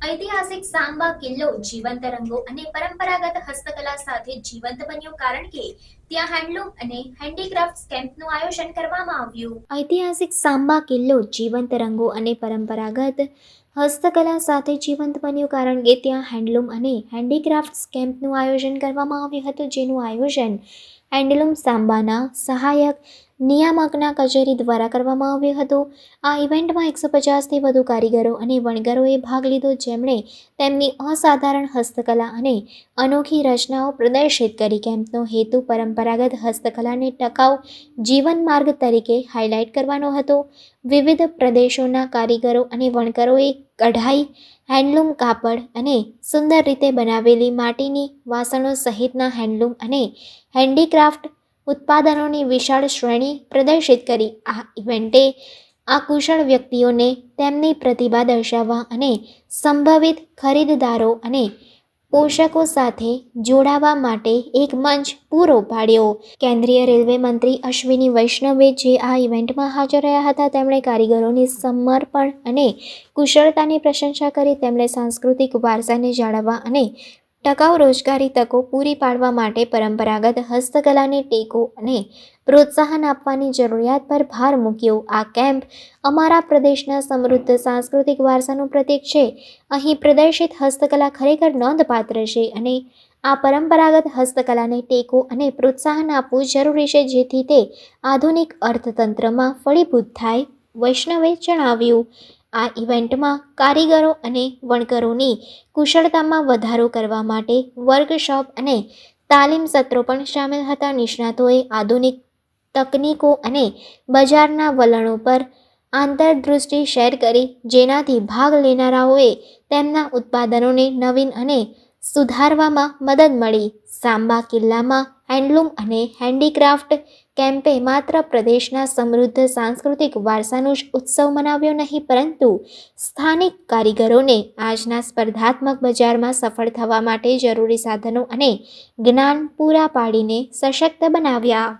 ઐતિહાસિક સાંબા, કિલ્લો, જીવંત રંગો અને પરંપરાગત હસ્તકલા સાથે જીવંત બન્યો કારણ કે ત્યાં હેન્ડલૂમ અને હેન્ડીક્રાફ્ટ કેમ્પનું આયોજન કરવામાં આવ્યું. ઐતિહાસિક સાંબા, કિલ્લો, જીવંત રંગો અને પરંપરાગત હસ્તકલા સાથે જીવંત બન્યો કારણ કે ત્યાં હેન્ડલૂમ અને હેન્ડીક્રાફ્ટ કેમ્પનું આયોજન કરવામાં આવ્યું હતું, જેનું આયોજન હેન્ડલૂમ સાંબાના સહાયક નિયામકના કચેરી દ્વારા કરવામાં આવ્યો હતો. આ ઇવેન્ટમાં એકસો પચાસથી વધુ કારીગરો અને વણગરોએ ભાગ લીધો, જેમણે તેમની અસાધારણ હસ્તકલા અને અનોખી રચનાઓ પ્રદર્શિત કરી. કેમ્પનો હેતુ પરંપરાગત હસ્તકલાને ટકાઉ જીવન માર્ગ તરીકે હાઇલાઇટ કરવાનો હતો. વિવિધ પ્રદેશોના કારીગરો અને વણકરોએ કઢાઈ, હેન્ડલૂમ કાપડ અને સુંદર રીતે બનાવેલી માટીની વાસણો સહિતના હેન્ડલૂમ અને હેન્ડીક્રાફ્ટ ઉત્પાદનોની વિશાળ શ્રેણી પ્રદર્શિત કરી. આ ઇવેન્ટે આ કુશળ વ્યક્તિઓને તેમની પ્રતિભા દર્શાવવા અને સંભવિત ખરીદદારો અને પોષકો સાથે જોડાવા માટે એક મંચ પૂરો પાડ્યો. કેન્દ્રીય રેલવે મંત્રી અશ્વિની વૈષ્ણવે જે આ ઇવેન્ટમાં હાજર રહ્યા હતા, તેમણે કારીગરોની સમર્પણ અને કુશળતાની પ્રશંસા કરી. તેમણે સાંસ્કૃતિક વારસાને જાળવવા અને ટકાઉ રોજગારી તકો પૂરી પાડવા માટે પરંપરાગત હસ્તકલાને ટેકો અને પ્રોત્સાહન આપવાની જરૂરિયાત પર ભાર મૂક્યો. આ કેમ્પ અમારા પ્રદેશના સમૃદ્ધ સાંસ્કૃતિક વારસાનું પ્રતીક છે. અહીં પ્રદર્શિત હસ્તકલા ખરેખર નોંધપાત્ર છે અને આ પરંપરાગત હસ્તકલાને ટેકો અને પ્રોત્સાહન આપવું જરૂરી છે જેથી તે આધુનિક અર્થતંત્રમાં ફળીભૂત થાય, વૈષ્ણવે જણાવ્યું. આ ઇવેન્ટમાં કારીગરો અને વણકરોની કુશળતામાં વધારો કરવા માટે વર્કશોપ અને તાલીમ સત્રો પણ સામેલ હતા. નિષ્ણાતોએ આધુનિક તકનીકો અને બજારના વલણો પર આંતરદૃષ્ટિ શેર કરી, જેનાથી ભાગ લેનારાઓએ તેમના ઉત્પાદનોને નવીન અને સુધારવામાં મદદ મળી. સાંબા કિલ્લામાં હેન્ડલૂમ અને હેન્ડીક્રાફ્ટ કેમ્પે માત્ર પ્રદેશના સમૃદ્ધ સાંસ્કૃતિક વારસાનો જ ઉત્સવ મનાવ્યો નહીં, પરંતુ સ્થાનિક કારીગરોને આજના સ્પર્ધાત્મક બજારમાં સફળ થવા માટે જરૂરી સાધનો અને જ્ઞાન પૂરા પાડીને સશક્ત બનાવ્યા.